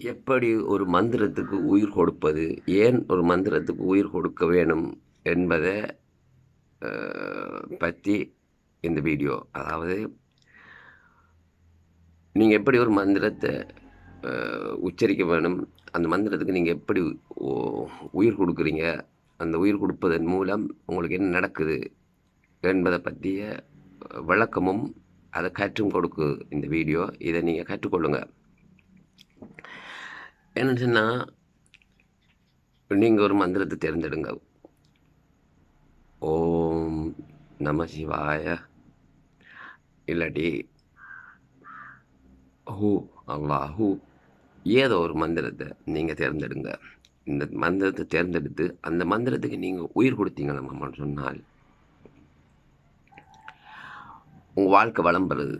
எப்படி ஒரு மந்திரத்துக்கு உயிர் கொடுப்பது? ஏன் ஒரு மந்திரத்துக்கு உயிர் கொடுக்க வேணும் என்பதை பற்றி இந்த வீடியோ. அதாவது நீங்கள் எப்படி ஒரு மந்திரத்தை உச்சரிக்க வேணும்? அந்த மந்திரத்துக்கு நீங்கள் எப்படி உயிர் கொடுக்குறீங்க? அந்த உயிர் கொடுப்பதன் மூலம் உங்களுக்கு என்ன நடக்குது? என்பதை பற்றிய விளக்கமும் அதை கற்றும் கொடுக்கு இந்த வீடியோ. இதை நீங்கள் கற்றுக்கொள்ளுங்கள் என்னன்னு சொன்னால் நீங்கள் ஒரு மந்திரத்தை தேர்ந்தெடுங்க. ஓம் நம சிவாய. இல்லாட்டி ஹூ அல்லாஹூ ஏதோ ஒரு மந்திரத்தை நீங்கள் தேர்ந்தெடுங்க. இந்த மந்திரத்தை தேர்ந்தெடுத்து அந்த மந்திரத்துக்கு நீங்கள் உயிர் கொடுத்தீங்க நம்ம சொன்னால் உங்கள் வாழ்க்கை வளம் பெறுது.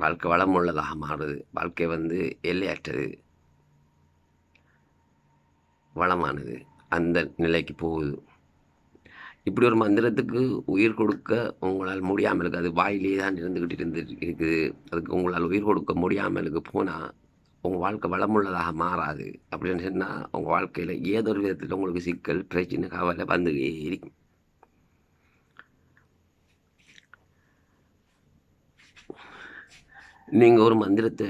வாழ்க்கை வளம் உள்ளதாக மாறுது. வாழ்க்கை வந்து எல்லையற்றது. வளமானது. அந்த நிலைக்கு போகுது. இப்படி ஒரு மந்திரத்துக்கு உயிர் கொடுக்க உங்களால் முடியாமல் இருக்காது அது வாயிலே தான் இருந்துக்கிட்டு இருந்து இருக்குது. அதுக்கு உங்களால் உயிர் கொடுக்க முடியாமல் இருக்கு. போனால் உங்கள் வாழ்க்கை வளமுள்ளதாக மாறாது. அப்படின்னு சொன்னால் உங்கள் வாழ்க்கையில் ஏதோ ஒரு விதத்தில் உங்களுக்கு சிக்கல் பிரச்சனை கவலை வந்து இருக்கும். நீங்கள் ஒரு மந்திரத்தை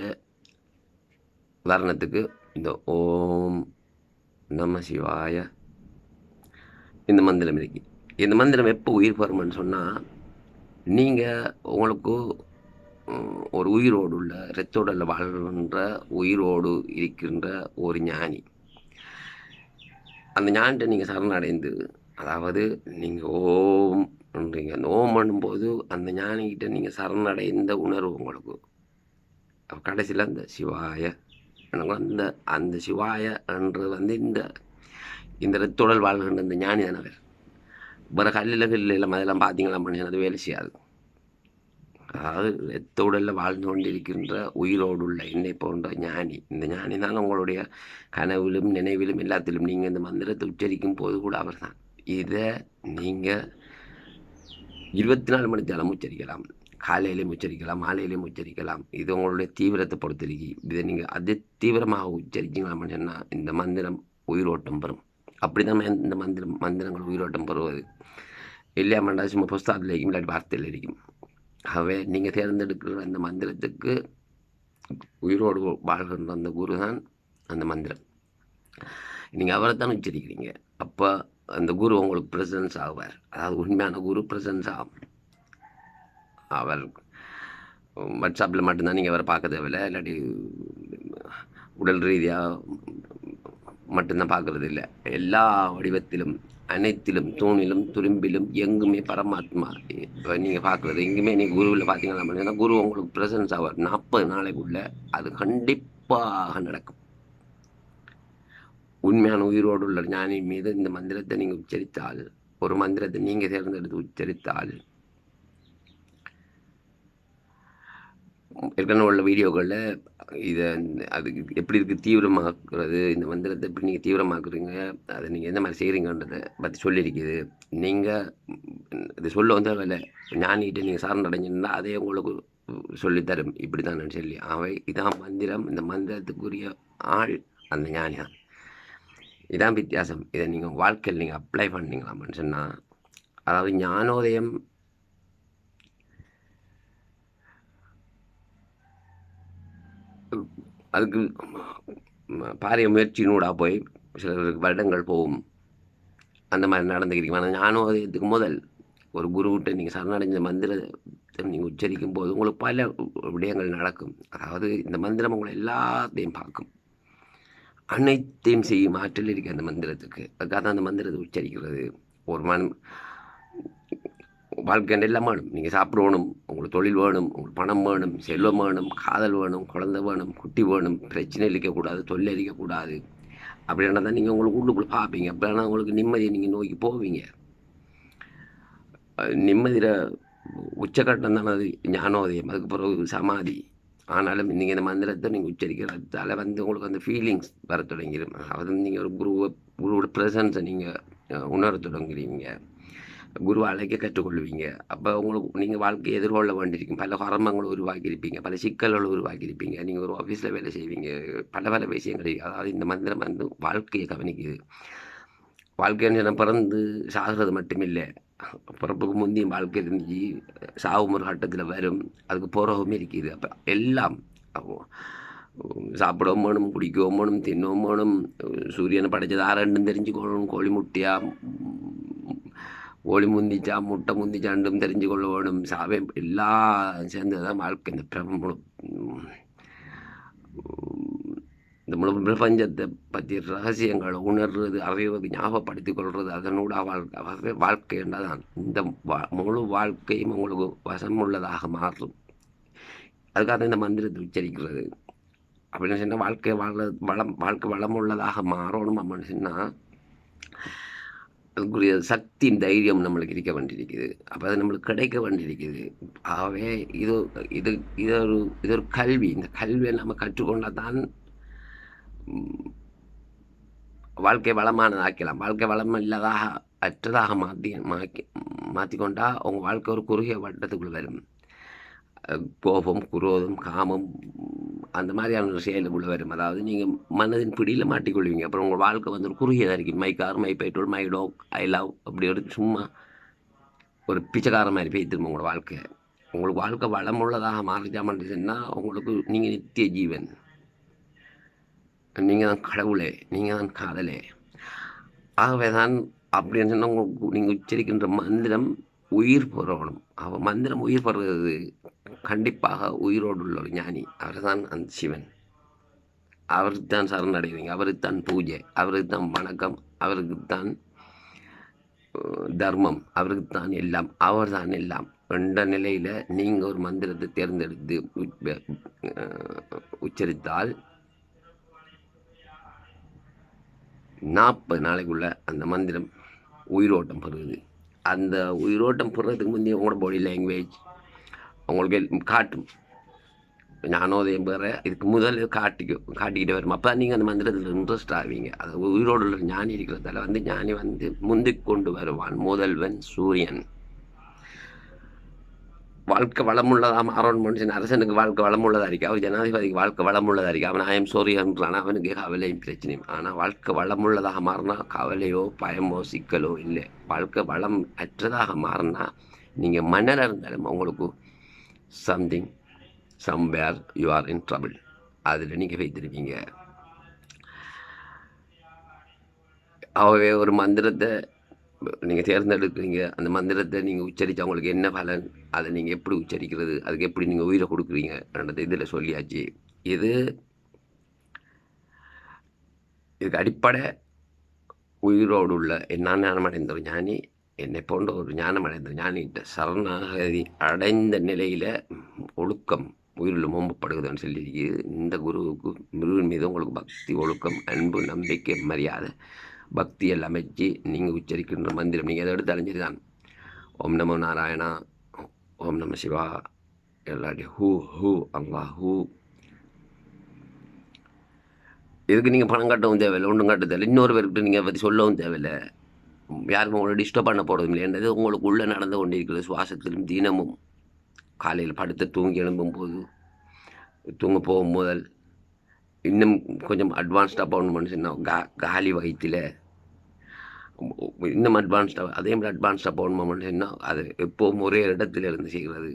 உதாரணத்துக்கு இந்த ஓம் நம சிவாய இந்த மந்திரம் இருக்கு. இந்த மந்திரம் எப்போ உயிர் பெறும்னு சொன்னால் நீங்கள் உங்களுக்கு ஒரு உயிரோடு உள்ள இரத்தோடல வாழ்கின்ற உயிரோடு இருக்கின்ற ஒரு ஞானி. அந்த ஞானிட்ட நீங்கள் சரணடைந்து அதாவது நீங்கள் ஓம்ன்றீங்க அந்த ஓம் பண்ணும்போது அந்த ஞானிகிட்ட நீங்கள் சரணடைந்த உணர்வு உங்களுக்கு கடைசியில் அந்த சிவாய எனக்கு அந்த அந்த சிவாய என்று வந்து இந்த இந்த ரத்தோடல் வாழ்கின்ற இந்த ஞானி தானவர் வேறு கல்லில் கல்லில் அதெல்லாம் பார்த்தீங்களா மனுஷன்? அது வேலை செய்யாது. அதாவது ரத்த உடலில் வாழ்ந்து கொண்டிருக்கின்ற உயிரோடு உள்ள என்னை போன்ற ஞானி. இந்த ஞானி தான் உங்களுடைய கனவிலும் நினைவிலும் எல்லாத்திலும் நீங்கள் இந்த மந்திரத்தை உச்சரிக்கும் போது கூட அவர் தான் இதை நீங்கள் இருபத்தி நாலு மணி நேரம் உச்சரிக்கலாம். காலையிலையும் உச்சரிக்கலாம் மாலையிலையும் உச்சரிக்கலாம் இது உங்களுடைய தீவிரத்தை பொறுத்திருக்கு இதை நீங்கள் அதி தீவிரமாக உச்சரிச்சிங்களாம்னு சொன்னால் இந்த மந்திரம் உயிரோட்டம் பெறும். அப்படி தான் இந்த மந்திரம் மந்திரங்கள் உயிரோட்டம் பெறுவது. இல்லையா மண்டா சும்மா புஸ்தகத்தில் இருக்கும் இல்லாட்டி வார்த்தையில் இருக்கும் ஆகவே நீங்கள் தேர்ந்தெடுக்கிற அந்த மந்திரத்துக்கு உயிரோடு வாழ்கின்ற அந்த குரு தான் அந்த மந்திரம். நீங்கள் அவரை தான் உச்சரிக்கிறீங்க. அப்போ அந்த குரு உங்களுக்கு ப்ரெசன்ஸ் ஆகுவார் அதாவது உண்மையான குரு பிரசன்ஸ் ஆகும். அவர் வாட்ஸ்அப்பில் மட்டும்தான் நீங்கள் அவரை பார்க்க தேவையில்லை. இல்லாட்டி உடல் ரீதியாக மட்டும்தான் பார்க்கறது இல்லை. எல்லா வடிவத்திலும் அனைத்திலும் தூணிலும் துரும்பிலும் எங்குமே பரமாத்மா இப்போ நீங்கள் பார்க்குறது எங்குமே நீங்கள் குருவில் பார்த்தீங்கன்னா அப்படின்னா குரு உங்களுக்கு ப்ரெசன்ஸ் ஆவார். நாற்பது நாளைக்குள்ள அது கண்டிப்பாக நடக்கும். உண்மையான உயிரோடு உள்ள ஞானி மீது இந்த மந்திரத்தை நீங்கள் உச்சரித்தால் ஒரு மந்திரத்தை நீங்கள் தேர்ந்தெடுத்து உச்சரித்தால் ஏற்கனவே உள்ள வீடியோக்களில் இதை அது எப்படி இருக்குது தீவிரமாக்குறது இந்த மந்திரத்தை எப்படி நீங்கள் தீவிரமாக்குறீங்க அதை நீங்கள் எந்த மாதிரி செய்கிறீங்கன்றதை பற்றி சொல்லியிருக்குது. நீங்கள் இது சொல்ல வந்து இல்லை ஞானிகிட்ட நீங்கள் சார்ந்தடைஞ்சிருந்தா அதே உங்களுக்கு சொல்லித்தரும். இப்படி தான் சொல்லி அவை இதான் மந்திரம் இந்த மந்திரத்துக்குரிய ஆள் அந்த ஞானி தான். இதான் வித்தியாசம். இதை நீங்கள் வாழ்க்கையில் நீங்கள் அப்ளை பண்ணீங்களாமான்னு சொன்னால் அதாவது ஞானோதயம் அதுக்கு பாரிய முயற்சியினூடாக போய் சில வருடங்கள் போகும். அந்த மாதிரி நடந்துக்கிறீங்க ஆனால் இதுக்கு முதல். ஒரு குருவிட்ட நீங்கள் சரணடைஞ்ச மந்திரத்தை நீங்கள் உச்சரிக்கும் போது உங்களுக்கு பல விடயங்கள் நடக்கும். அதாவது இந்த மந்திரம் உங்களை எல்லாத்தையும் பார்க்கும். அனைத்தையும் செய்யும் ஆற்றல் இருக்குது அந்த மந்திரத்துக்கு. அதுக்காக தான் அந்த மந்திரத்தை உச்சரிக்கிறது. ஒரு மன் வாழ்க்கை எல்லாம் வேணும். நீங்கள் சாப்பிடணும் உங்களுக்கு தொழில் வேணும் உங்களுக்கு பணம் வேணும் செல்வம் வேணும் காதல் வேணும் குழந்தை வேணும் குட்டி வேணும் பிரச்சனை இருக்கக்கூடாது தொல்லை இருக்கக்கூடாது அப்படின்னா தான் நீங்கள் உங்களுக்கு உள்ளுக்குள்ளே பார்ப்பீங்க அப்படின்னா உங்களுக்கு நிம்மதியை நீங்கள் நோக்கி போவீங்க. நிம்மதியில் உச்சக்கட்டம் தானே அது. ஞானோதயம் அதுக்கு பிறகு சமாதி. ஆனாலும் நீங்கள் இந்த மந்திரத்தை நீங்கள் உச்சரிக்கிறதால வந்து உங்களுக்கு அந்த ஃபீலிங்ஸ் வர தொடங்கிடும் அதாவது நீங்கள் ஒரு குருவை குருவோட ப்ரெசன்ஸை நீங்கள் உணர தொடங்குறீங்க. குரு கற்றுக்கொள்வீங்க. அப்போ உங்களுக்கு நீங்கள் வாழ்க்கையை எதிர்கொள்ள வேண்டியிருக்கும். பல கர்மங்களை உருவாக்கியிருப்பீங்க. பல சிக்கல்களை உருவாக்கியிருப்பீங்க. நீங்கள் ஒரு ஆஃபீஸில் வேலை செய்வீங்க. பல பல விஷயங்கள். அதாவது இந்த மந்திரம் வந்து வாழ்க்கையை கவனிக்குது. வாழ்க்கைன்னு சொன்னா பிறந்து சாகிறது மட்டுமில்லை. பிறப்புக்கு முந்தைய வாழ்க்கை இருந்துச்சு சாவும் ஒரு கட்டத்தில் வரும். அதுக்கு போகிறவும் இருக்குது. அப்போ எல்லாம் சாப்பிடவும் வேணும் குடிக்கவும் வேணும் தின்னவும் வேணும். சூரியனை படைச்சது ஆரண்டும் தெரிஞ்சுக்கணும். கோழி முட்டையாக உம், முந்திச்சா முட்டை முந்திச்சாண்டும் தெரிஞ்சு கொள்ள வேணும் சாவே எல்லாம் சேர்ந்தது தான் வாழ்க்கை இந்த பிரபம் இந்த முழு பிரபஞ்சத்தை பற்றி ரகசியங்களை உணர்றது அறிவது ஞாபகப்படுத்திக் கொள்வது அதனூட வாழ்க்கை வாழ்க்கை என்றதான் இந்த வா- முழு வாழ்க்கையும் உங்களுக்கு வசமுள்ளதாக மாறும் அதுக்காக இந்த மந்திரத்தை உச்சரிக்கிறது அப்படின்னு சொன்னால் வாழ்க்கை வாழ வளம் வாழ்க்கை வளமுள்ளதாக மாறணும் அப்படின்னு சொன்னால் அதுக்குரிய சக்தியும் தைரியம் நம்மளுக்கு இருக்க வேண்டியிருக்குது. அப்போ அது நம்மளுக்கு கிடைக்க வேண்டியிருக்குது. ஆகவே இது இது இது ஒரு இது ஒரு கல்வி. இந்த கல்வியை நம்ம கற்றுக்கொண்டால் தான் வாழ்க்கை வளமானதாக்கலாம் வாழ்க்கை வளம் இல்லாதாக அற்றதாக மாற்றி மாக்கி மாற்றிக்கொண்டால் உங்கள் வாழ்க்கை ஒரு குறுகிய வட்டத்துக்குள் வரும். கோபம் குரோதம் காமம் அந்த மாதிரியான ஒரு உள்ள வரும். அதாவது நீங்கள் மனதின் பிடியில் மாட்டிக்கொள்வீங்க. அப்புறம் உங்கள் வாழ்க்கை வந்து ஒரு குறுகியதாக இருக்கும். My car my petrol my dog I love அப்படி ஒரு சும்மா ஒரு பிச்சைக்கார மாதிரி பேய்த்திரும் உங்களோட வாழ்க்கை உங்களுக்கு வாழ்க்கை வளமுள்ளதாக மாறிச்சா சொன்னால் உங்களுக்கு நீங்கள் நித்திய ஜீவன். நீங்கள் தான் கடவுளே நீங்கள் தான் காதலே. ஆகவே தான் அப்படின்னு சொன்னால் உங்களுக்கு நீங்கள் உச்சரிக்கின்ற மந்திரம் உயிர் புறப்படும் அவ மந்திரம் உயிர் பெறுகிறது கண்டிப்பாக உயிரோடு உள்ள ஒரு ஞானி. அவர் தான் அந்த சிவன். அவருக்கு தான் சரணடைவீங்க அவருக்கு தான் பூஜை அவருக்கு தான் வணக்கம் அவருக்கு தான் தர்மம் அவருக்கு தான் எல்லாம் அவர் தான் எல்லாம். என்ற நிலையில் நீங்கள் ஒரு மந்திரத்தை தேர்ந்தெடுத்து உச்சரித்தால் நாற்பது நாளைக்குள்ள அந்த மந்திரம் உயிரோட்டம் பெறுகிறது அந்த உயிரோட்டம் போடுறதுக்கு முந்தைய அவங்களோட பாடி லாங்குவேஜ் அவங்களுக்கு காட்டும். ஞானோதயம் பெற இதுக்கு முதல்ல காட்டிக்கும் காட்டிக்கிட்டு வரும். அப்போ நீங்கள் அந்த மந்திரத்தில் இன்ட்ரெஸ்ட் ஆவீங்க. அது உயிரோடு உள்ள ஞானி இருக்கிறதால வந்து ஞானி வந்து முந்திக் கொண்டு வருவான். முதல்வன் சூரியன். வாழ்க்கை வளமுள்ளதாக மாறணும் மனுஷன் அரசனுக்கு வாழ்க்கை வளமுள்ளதாக இருக்கா அவன் ஜனாதிபதிக்கு வாழ்க்கை வளமுள்ளதாக இருக்கா அவன் ஆயம் சோரி என்றான். அவனுக்கு கவலையும் பிரச்சனையும். ஆனால் வாழ்க்கை வளமுள்ளதாக மாறினா கவலையோ பயமோ சிக்கலோ இல்லை. வாழ்க்கை வளம் அற்றதாக மாறினா நீங்கள் மன்னர் இருந்தாலும் உங்களுக்கு something somewhere you are in trouble அதில் நீங்கள் வைத்திருப்பீங்க. அவவே ஒரு மந்திரத்தை நீங்கள் தேர்ந்தெடுக்கிறீங்க அந்த மந்திரத்தை நீங்கள் உச்சரித்து உங்களுக்கு என்ன பலன்? அதை நீங்கள் எப்படி உச்சரிக்கிறது? அதுக்கு எப்படி நீங்கள் உயிரை கொடுக்குறீங்க? என்னது இதில் சொல்லியாச்சு. இது இதுக்கு அடிப்படை உயிரோடு உள்ள என்ன ஞானம் அடைந்த ஒரு ஞானி என்னை போன்ற ஒரு ஞானமடைந்த ஞானிகிட்ட சரணாகதி அடைந்த நிலையில் ஒழுக்கம் உயிரில் மோம்பப்படுகிறதுன்னு சொல்லியிருக்கு. இந்த குருவுக்கு குருவின் மீது உங்களுக்கு பக்தி ஒழுக்கம் அன்பு நம்பிக்கை மரியாதை பக்தி எல்லாம் நீங்கள் உச்சரிக்கின்ற மந்திரம் நீங்கள் எதை எடுத்தாலும் சரி தான் ஓம் நமோ நாராயணா ஓம் நம சிவா எல்லாட்டி ஹூ ஹூ அல்லா ஹூ. இதுக்கு நீங்கள் பணம் கட்டவும் தேவையில்லை ஒன்றும் கட்ட தேவையில்லை. இன்னொரு பேருக்கு நீங்கள் பற்றி சொல்லவும் தேவையில்லை. யாருக்கும் உங்களை டிஸ்டர்ப் பண்ண போகிறதும் இல்லைன்றது உங்களுக்கு உள்ளே நடந்து கொண்டிருக்கிறது சுவாசத்திலும் தினமும் காலையில் படுத்து தூங்கி எழும்பும் போது தூங்க போகும் முதல் இன்னும் கொஞ்சம் அட்வான்ஸ்டாக போகணும்னு என்ன கா காலி வயிற்றில் இன்னும் அட்வான்ஸ்டாக அதே மாதிரி அட்வான்ஸ்டாக போகணுமான்னு என்ன அது எப்போவும் ஒரே இடத்துல இருந்து செய்கிறது.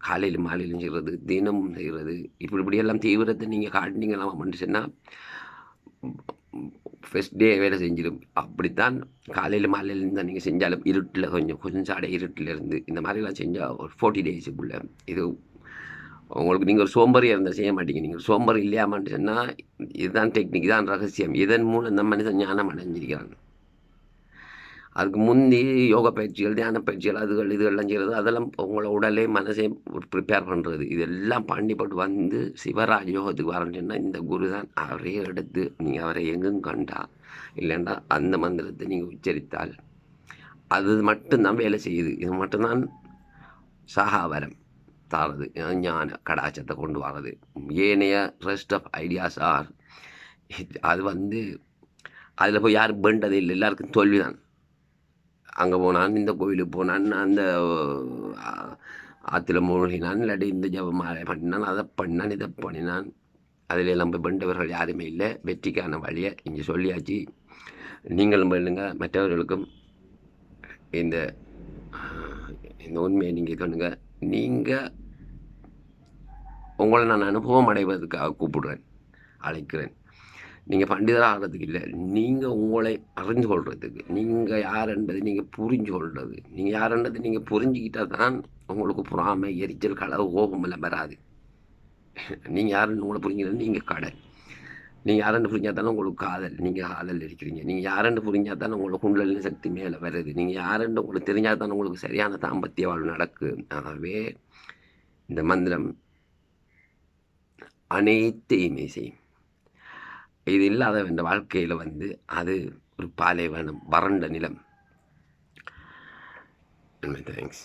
காலையில் மாலையிலும் செய்கிறது தினமும் செய்கிறது. இப்படி இப்படியெல்லாம் தீவிரத்தை நீங்கள் காட்டினீங்களாம் மனுஷன்னா ஃபஸ்ட் டே வேலை செஞ்சிடும். அப்படித்தான் காலையில் மாலையிலேருந்து தான் நீங்கள் செஞ்சாலும் இருட்டில் கொஞ்சம் கொஞ்சம் சாடை இருட்டில் இருந்து இந்த மாதிரிலாம் செஞ்சால் ஒரு ஃபோர்ட்டி டேஸுக்குள்ளே இது உங்களுக்கு நீங்கள் ஒரு சோம்பறியாக இருந்தால் செய்ய மாட்டீங்க. நீங்கள் சோம்பறி இல்லையாமான்னு சொன்னால் இதுதான் டெக்னிக் தான் ரகசியம். இதன் மூலம் இந்த மனிதன் ஞானம் அடைஞ்சிருக்கிறான். அதுக்கு முந்தி யோக பயிற்சிகள் தியான பயிற்சிகள் அதுகள் இதுகள்லாம் செய்கிறது அதெல்லாம் உங்களை உடலே மனசையும் ப்ரிப்பேர் பண்ணுறது இதெல்லாம் பண்ணிப்பட்டு வந்து சிவராஜ் யோகத்துக்கு வரேன்னு சொன்னால் இந்த குரு தான் அவரே எடுத்து நீங்கள் அவரை எங்கும் கண்டா இல்லைண்டா அந்த மந்திரத்தை நீங்கள் உச்சரித்தால் அது மட்டும்தான் வேலை செய்யுது. இது மட்டும்தான் சகாவரம். தாரது ஞான கடாச்சத்தை கொண்டு வர்றது ஏனைய ரெஸ்ட் ஆஃப் ஐடியாஸ் ஆர் அது வந்து அதில் போய் யாரும் வேண்டதே இல்லை எல்லாருக்கும் தோல்வி தான் அங்கே போனான் இந்த கோவிலுக்கு போனான் அந்த ஆற்றுல மூழ்கினான் இல்லாட்டி இந்த ஜபமாலை பண்ணினான் அதை பண்ணான் இதை பண்ணினான் அதில் எல்லாம் போய் வேண்டவர்கள் யாருமே இல்லை வெற்றிக்கான வழியை இங்கே சொல்லியாச்சு நீங்களும் பண்ணுங்க மற்றவர்களுக்கும் இந்த இந்த உண்மையை நீங்கள் சொல்லுங்கள் நீங்கள் உங்களை நான் அனுபவம் அடைவதற்காக கூப்பிடுறேன் அழைக்கிறேன். நீங்கள் பண்டிதராக ஆகிறதுக்கு இல்லை நீங்கள் உங்களை அறிஞ்சு கொள்றதுக்கு நீங்கள் யார் என்பதை நீங்கள் புரிஞ்சு கொள்வது நீங்கள் யாருன்றது நீங்கள் புரிஞ்சுக்கிட்டால் தான் உங்களுக்கு பொறாமை எரிச்சல் களவு கோபம் எல்லாம் வராது. நீங்கள் யாருன்னு உங்களை புரிஞ்சுக்கிறது நீங்கள் கடல். நீங்கள் யாருன்னு புரிஞ்சால் தானே உங்களுக்கு காதல் நீங்கள் காதல் இருக்கிறீங்க. நீங்கள் யாருன்னு புரிஞ்சால் தானே உங்களுக்கு குண்டலின் சக்தி மேலே வருது. நீங்கள் யாருன்னு உங்களுக்கு தெரிஞ்சால் தானே உங்களுக்கு சரியான தாம்பத்திய வாழ்வு நடக்கு. ஆகவே இந்த மந்திரம் அனைத்தையுமே செய்யும். இது இல்லாத இந்த வாழ்க்கையில் வந்து அது ஒரு பாலைவனம் வறண்ட நிலம். தேங்க்ஸ்